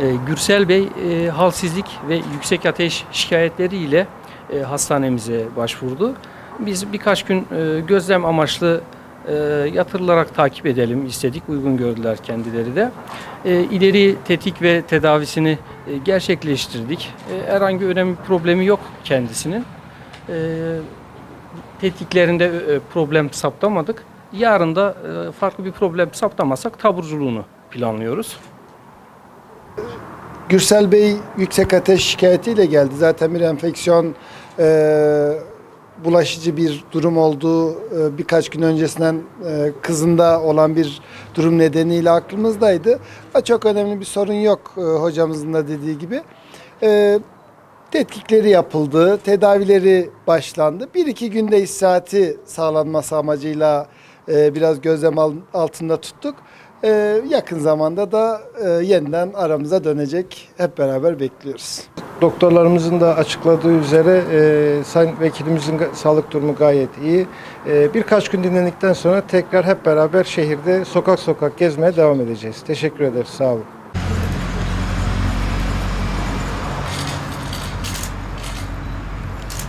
E, Gürsel Bey e, halsizlik ve yüksek ateş şikayetleriyle e, hastanemize başvurdu. Biz birkaç gün e, gözlem amaçlı e, yatırılarak takip edelim istedik. Uygun gördüler kendileri de. E, ileri tetik ve tedavisini gerçekleştirdik. Herhangi önemli problemi yok kendisinin. Tetiklerinde problem saptamadık. Yarın da farklı bir problem saptamazsak taburculuğunu planlıyoruz. Gürsel Bey yüksek ateş şikayetiyle geldi. Zaten bir enfeksiyon e, bulaşıcı bir durum olduğu e, birkaç gün öncesinden e, kızında olan bir durum nedeniyle aklımızdaydı. Ama çok önemli bir sorun yok e, hocamızın da dediği gibi. E, tetkikleri yapıldı, tedavileri başlandı. Bir iki günde iş saati sağlanması amacıyla e, biraz gözlem al- altında tuttuk. E, yakın zamanda da e, yeniden aramıza dönecek. Hep beraber bekliyoruz. Doktorlarımızın da açıkladığı üzere e, Sayın Vekilimizin sağlık durumu gayet iyi. E, birkaç gün dinlendikten sonra tekrar hep beraber şehirde sokak sokak gezmeye devam edeceğiz. Teşekkür ederiz. Sağ olun.